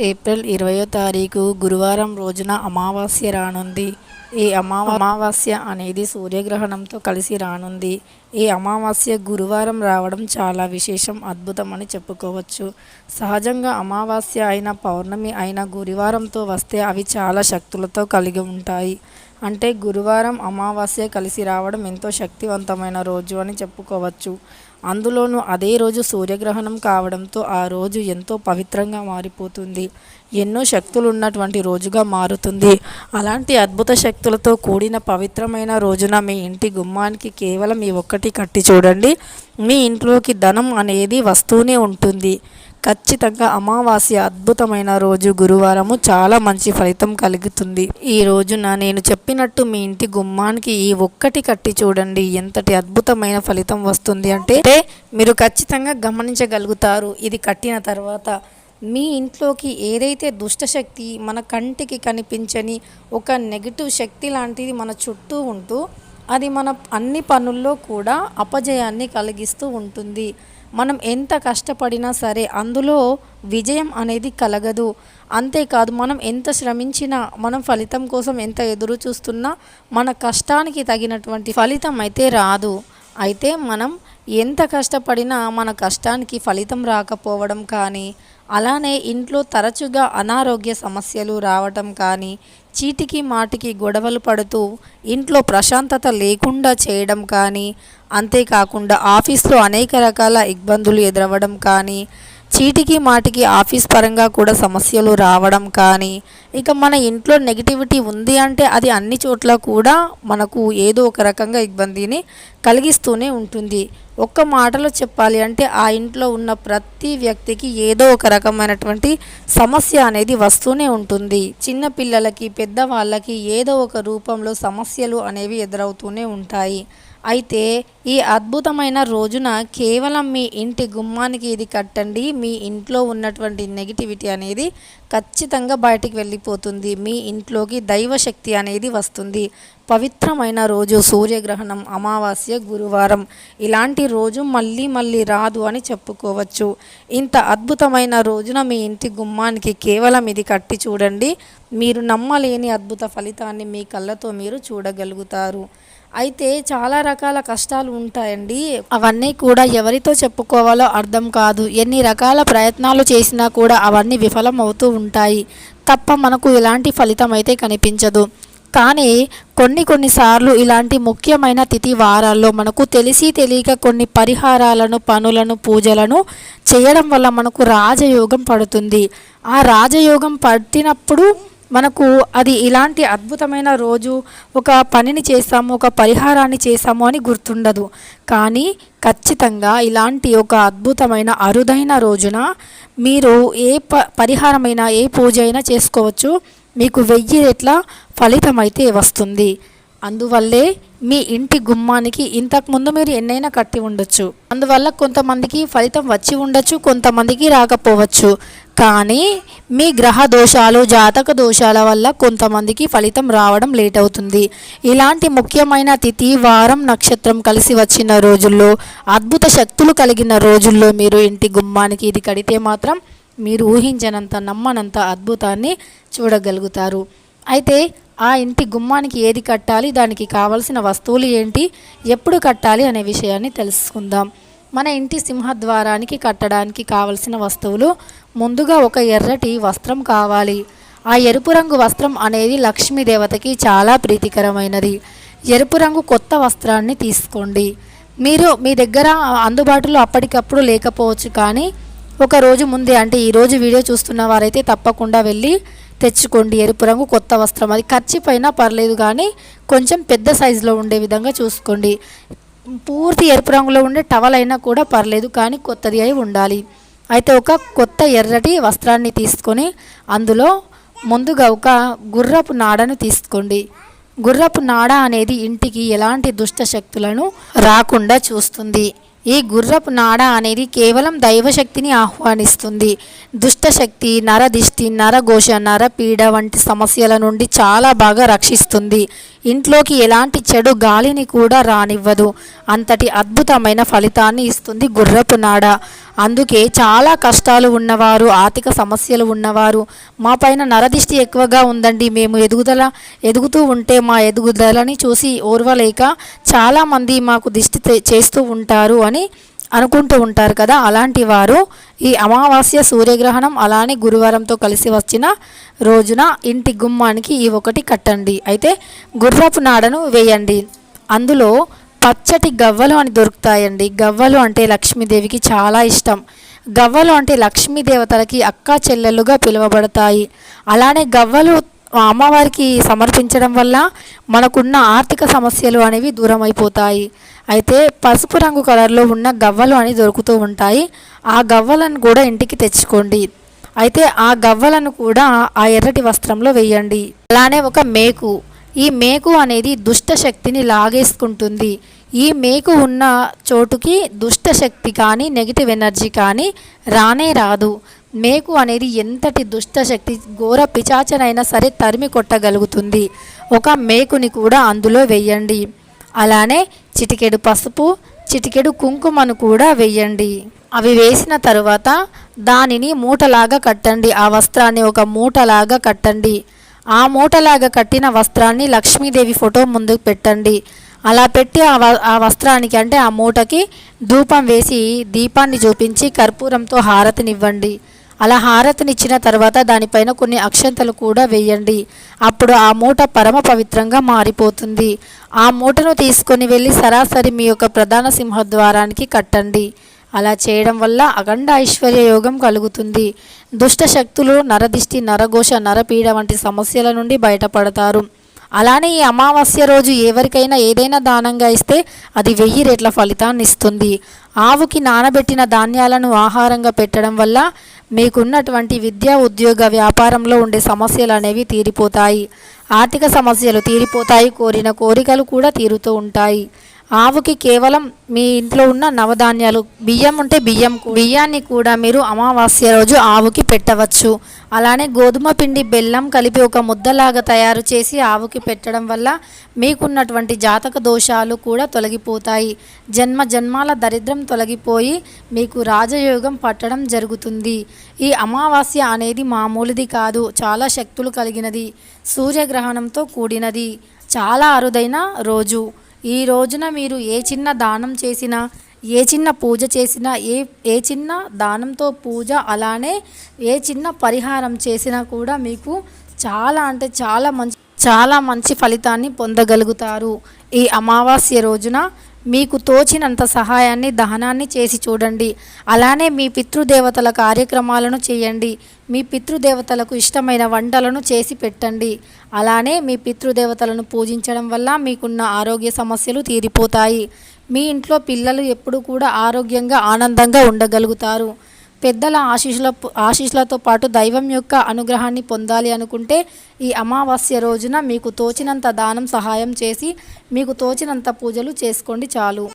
April ఇరవయో తారీఖు గురువారం రోజున అమావాస్య రానుంది. ఈ అమావా అమావాస్య అనేది సూర్యగ్రహణంతో కలిసి రానుంది. ఈ అమావాస్య గురువారం రావడం చాలా విశేషం అద్భుతం అని చెప్పుకోవచ్చు. సహజంగా అమావాస్య అయిన పౌర్ణమి అయిన గురువారంతో వస్తే అవి చాలా శక్తులతో కలిగి ఉంటాయి. అంటే గురువారం అమావాస్య కలిసి రావడం ఎంతో శక్తివంతమైన రోజు అని చెప్పుకోవచ్చు. అందులోనూ అదే రోజు సూర్యగ్రహణం కావడంతో ఆ రోజు ఎంతో పవిత్రంగా మారిపోతుంది. ఎన్నో శక్తులు ఉన్నటువంటి రోజుగా మారుతుంది. అలాంటి అద్భుత శక్తులతో కూడిన పవిత్రమైన రోజున మీ ఇంటి గుమ్మానికి కేవలం ఈ ఒక్కటి కట్టి చూడండి. మీ ఇంట్లోకి ధనం అనేది వస్తూనే ఉంటుంది. ఖచ్చితంగా అమావాస్య అద్భుతమైన రోజు గురువారము చాలా మంచి ఫలితం కలుగుతుంది. ఈ రోజున నేను చెప్పినట్టు మీ ఇంటి గుమ్మానికి ఈ ఒక్కటి కట్టి చూడండి. ఎంతటి అద్భుతమైన ఫలితం వస్తుంది అంటే మీరు ఖచ్చితంగా గమనించగలుగుతారు. ఇది కట్టిన తర్వాత మీ ఇంట్లోకి ఏదైతే దుష్టశక్తి మన కంటికి కనిపించని ఒక నెగిటివ్ శక్తి లాంటిది మన చుట్టూ ఉంటూ అది మన అన్ని పనుల్లో కూడా అపజయాన్ని కలిగిస్తూ ఉంటుంది. మనం ఎంత కష్టపడినా సరే అందులో విజయం అనేది కలగదు. అంతేకాదు మనం ఎంత శ్రమించినా మనం ఫలితం కోసం ఎంత ఎదురు చూస్తున్నా మన కష్టానికి తగినటువంటి ఫలితం అయితే రాదు. అయితే మనం ఎంత కష్టపడినా మన కష్టానికి ఫలితం రాకపోవడం కానీ అలానే ఇంట్లో తరచుగా అనారోగ్య సమస్యలు రావటం కానీ చీటికి మాటికి గొడవలు పడుతూ ఇంట్లో ప్రశాంతత లేకుండా చేయడం కానీ అంతేకాకుండా ఆఫీస్లో అనేక రకాల ఇబ్బందులు ఎదురవ్వడం కానీ చీటికి మాటికి ఆఫీస్ పరంగా కూడా సమస్యలు రావడం కానీ ఇక మన ఇంట్లో నెగిటివిటీ ఉంది అంటే అది అన్ని చోట్ల కూడా మనకు ఏదో ఒక రకంగా ఇబ్బందిని కలిగిస్తూనే ఉంటుంది. ఒక్క మాటలో చెప్పాలి అంటే ఆ ఇంట్లో ఉన్న ప్రతి వ్యక్తికి ఏదో ఒక రకమైనటువంటి సమస్య అనేది వస్తూనే ఉంటుంది. చిన్న పిల్లలకి పెద్దవాళ్ళకి ఏదో ఒక రూపంలో సమస్యలు అనేవి ఎదురవుతూనే ఉంటాయి. అయితే ఈ అద్భుతమైన రోజున కేవలం మీ ఇంటి గుమ్మానికి ఇది కట్టండి మీ ఇంట్లో ఉన్నటువంటి నెగిటివిటీ అనేది ఖచ్చితంగా బయటికి వెళ్ళిపోతుంది మీ ఇంట్లోకి దైవశక్తి అనేది వస్తుంది. పవిత్రమైన రోజు సూర్యగ్రహణం అమావాస్య గురువారం. ఇలాంటి రోజు మళ్ళీ మళ్ళీ రాదు అని చెప్పుకోవచ్చు. ఇంత అద్భుతమైన రోజున మీ ఇంటి గుమ్మానికి కేవలం ఇది కట్టి చూడండి మీరు నమ్మలేని అద్భుత ఫలితాన్ని మీ కళ్ళతో మీరు చూడగలుగుతారు. అయితే చాలా రకాల కష్టాలు ఉంటాయండి. అవన్నీ కూడా ఎవరితో చెప్పుకోవాలో అర్థం కాదు. ఎన్ని రకాల ప్రయత్నాలు చేసినా కూడా అవన్నీ విఫలం అవుతూ ఉంటాయి. తప్ప మనకు ఎలాంటి ఫలితం అయితే కనిపించదు. కానీ కొన్ని కొన్నిసార్లు ఇలాంటి ముఖ్యమైన తిథి వారాల్లో మనకు తెలిసి తెలియక కొన్ని పరిహారాలను పనులను పూజలను చేయడం వల్ల మనకు రాజయోగం పడుతుంది. ఆ రాజయోగం పట్టినప్పుడు మనకు అది ఇలాంటి అద్భుతమైన రోజు ఒక పనిని చేస్తాము ఒక పరిహారాన్ని చేస్తాము అని గుర్తుండదు. కానీ ఖచ్చితంగా ఇలాంటి ఒక అద్భుతమైన అరుదైన రోజున మీరు ఏ ప పరిహారమైనా ఏ పూజ అయినా చేసుకోవచ్చు. మీకు వెయ్యి రెట్ల ఫలితం అయితే వస్తుంది. అందువల్లే మీ ఇంటి గుమ్మానికి ఇంతకుముందు మీరు ఎన్నైనా కట్టి ఉండొచ్చు. అందువల్ల కొంతమందికి ఫలితం వచ్చి ఉండొచ్చు కొంతమందికి రాకపోవచ్చు. కానీ మీ గ్రహ దోషాలు జాతక దోషాల వల్ల కొంతమందికి ఫలితం రావడం లేట్ అవుతుంది. ఇలాంటి ముఖ్యమైన తిథి వారం నక్షత్రం కలిసి వచ్చిన రోజుల్లో అద్భుత శక్తులు కలిగిన రోజుల్లో మీరు ఇంటి గుమ్మానికి ఇది కడితే మాత్రం మీరు ఊహించనంత నమ్మనంత అద్భుతాన్ని చూడగలుగుతారు. అయితే ఆ ఇంటి గుమ్మానికి ఏది కట్టాలి దానికి కావలసిన వస్తువులు ఏంటి ఎప్పుడు కట్టాలి అనే విషయాన్ని తెలుసుకుందాం. మన ఇంటి సింహద్వారానికి కట్టడానికి కావలసిన వస్తువులు ముందుగా ఒక ఎర్రటి వస్త్రం కావాలి. ఆ ఎరుపు రంగు వస్త్రం అనేది లక్ష్మీదేవతకి చాలా ప్రీతికరమైనది. ఎరుపు రంగు కొత్త వస్త్రాన్ని తీసుకోండి. మీరు మీ దగ్గర అందుబాటులో అప్పటికప్పుడు లేకపోవచ్చు కానీ ఒక రోజు ముందే అంటే ఈరోజు వీడియో చూస్తున్న వారైతే తప్పకుండా వెళ్ళి తెచ్చుకోండి. ఎరుపు రంగు కొత్త వస్త్రం. అది ఖర్చు అయినా పర్లేదు కానీ కొంచెం పెద్ద సైజులో ఉండే విధంగా చూసుకోండి. పూర్తి ఎరుపు రంగులో ఉండే టవల్ అయినా కూడా పర్లేదు కానీ కొత్తది అయి ఉండాలి. అయితే ఒక కొత్త ఎర్రటి వస్త్రాన్ని తీసుకొని అందులో ముందుగా ఒక గుర్రపు నాడను తీసుకోండి. గుర్రపు నాడ అనేది ఇంటికి ఎలాంటి దుష్ట శక్తులను రాకుండా చూస్తుంది. ఈ గుర్రపు నాడ అనేది కేవలం దైవశక్తిని ఆహ్వానిస్తుంది. దుష్టశక్తి నరదిష్టి నరఘోష నరపీడ వంటి సమస్యల నుండి చాలా బాగా రక్షిస్తుంది. ఇంట్లోకి ఎలాంటి చెడు గాలిని కూడా రానివ్వదు. అంతటి అద్భుతమైన ఫలితాన్ని ఇస్తుంది గుర్రపు నాడ. అందుకే చాలా కష్టాలు ఉన్నవారు ఆర్థిక సమస్యలు ఉన్నవారు మా పైన నరదిష్టి ఎక్కువగా ఉందండి. మేము ఎదుగుదల ఎదుగుతూ ఉంటే మా ఎదుగుదలని చూసి ఓర్వలేక చాలామంది మాకు దిష్టి చేస్తూ ఉంటారు అని అనుకుంటూ ఉంటారు కదా. అలాంటి వారు ఈ అమావాస్య సూర్యగ్రహణం అలానే గురువారంతో కలిసి వచ్చిన రోజున ఇంటి గుమ్మానికి ఈ ఒకటి కట్టండి. అయితే గుర్రపు నాడను వేయండి. అందులో పచ్చటి గవ్వలు అని దొరుకుతాయండి. గవ్వలు అంటే లక్ష్మీదేవికి చాలా ఇష్టం. గవ్వలు అంటే లక్ష్మీ దేవతలకి అక్క చెల్లెలుగా పిలువబడతాయి. అలానే గవ్వలు అమ్మవారికి సమర్పించడం వల్ల మనకున్న ఆర్థిక సమస్యలు అనేవి దూరం అయిపోతాయి అయితే పసుపు రంగు కలర్లో ఉన్న గవ్వలు అని దొరుకుతూ ఉంటాయి. ఆ గవ్వలను కూడా ఇంటికి తెచ్చుకోండి. అయితే ఆ గవ్వలను కూడా ఆ ఎర్రటి వస్త్రంలో వేయండి. అలానే ఒక మేకు ఈ మేకు అనేది దుష్ట శక్తిని లాగేసుకుంటుంది. ఈ మేకు ఉన్న చోటుకి దుష్ట శక్తి కానీ నెగిటివ్ ఎనర్జీ కానీ రానే రాదు. మేకు అనేది ఎంతటి దుష్ట శక్తి ఘోర పిచాచనైనా సరే తరిమి కొట్టగలుగుతుంది. ఒక మేకుని కూడా అందులో వెయ్యండి అలానే చిటికెడు పసుపు చిటికెడు కుంకుమను కూడా వెయ్యండి అవి వేసిన తరువాత దానిని మూటలాగా కట్టండి. ఆ వస్త్రాన్ని ఒక మూటలాగా కట్టండి. ఆ మూటలాగా కట్టిన వస్త్రాన్ని లక్ష్మీదేవి ఫోటో ముందుకు పెట్టండి. అలా పెట్టి ఆ వ ఆ వస్త్రానికి అంటే ఆ మూటకి ధూపం వేసి దీపాన్ని చూపించి కర్పూరంతో హారతినివ్వండి. అలా హారతినిచ్చిన తర్వాత దానిపైన కొన్ని అక్షంతలు కూడా వేయండి. అప్పుడు ఆ మూట పరమ పవిత్రంగా మారిపోతుంది. ఆ మూటను తీసుకొని వెళ్ళి సరాసరి మీ యొక్క ప్రధాన సింహద్వారానికి కట్టండి. అలా చేయడం వల్ల అఖండ ఐశ్వర్య యోగం కలుగుతుంది. దుష్ట శక్తులు నరదిష్టి నరఘోష నరపీడ వంటి సమస్యల నుండి బయటపడతారు. అలానే ఈ అమావాస్య రోజు ఎవరికైనా ఏదైనా దానంగా ఇస్తే అది వెయ్యి రెట్ల ఫలితాన్ని ఇస్తుంది. ఆవుకి నానబెట్టిన ధాన్యాలను ఆహారంగా పెట్టడం వల్ల మీకున్నటువంటి విద్యా ఉద్యోగ వ్యాపారంలో ఉండే సమస్యలు అనేవి తీరిపోతాయి. ఆర్థిక సమస్యలు తీరిపోతాయి. కోరిన కోరికలు కూడా తీరుతూ ఉంటాయి. ఆవుకి కేవలం మీ ఇంట్లో ఉన్న నవధాన్యాలు బియ్యం ఉంటే బియ్యం బియ్యాన్ని కూడా మీరు అమావాస్య రోజు ఆవుకి పెట్టవచ్చు. అలానే గోధుమ పిండి బెల్లం కలిపి ఒక ముద్దలాగా తయారు చేసి ఆవుకి పెట్టడం వల్ల మీకున్నటువంటి జాతక దోషాలు కూడా తొలగిపోతాయి. జన్మ జన్మాల దరిద్రం తొలగిపోయి మీకు రాజయోగం పట్టడం జరుగుతుంది. ఈ అమావాస్య అనేది మామూలుది కాదు చాలా శక్తులు కలిగినది సూర్యగ్రహణంతో కూడినది చాలా అరుదైన రోజు. ఈ రోజున మీరు ఏ చిన్న దానం చేసినా ఏ చిన్న పూజ చేసినా ఏ ఏ చిన్న దానంతో పూజ అలానే ఏ చిన్న పరిహారం చేసినా కూడా మీకు చాలా అంటే చాలా మంచి చాలా మంచి ఫలితాన్ని పొందగలుగుతారు. ఈ అమావాస్య రోజున మీకు తోచినంత సహాయాన్ని దహనాన్ని చేసి చూడండి. అలానే మీ పితృదేవతల కార్యక్రమాలను చేయండి. మీ పితృదేవతలకు ఇష్టమైన వంటలను చేసి పెట్టండి. అలానే మీ పితృదేవతలను పూజించడం వల్ల మీకున్న ఆరోగ్య సమస్యలు తీరిపోతాయి. మీ ఇంట్లో పిల్లలు ఎప్పుడు కూడా ఆరోగ్యంగా ఆనందంగా ఉండగలుగుతారు. పెద్దల ఆశీస్సుల ఆశీస్సులతో పాటు దైవం యొక్క అనుగ్రహాన్ని పొందాలి అనుకుంటే ఈ అమావాస్య రోజున మీకు తోచినంత దానం సహాయం చేసి మీకు తోచినంత పూజలు చేసుకోండి చాలు.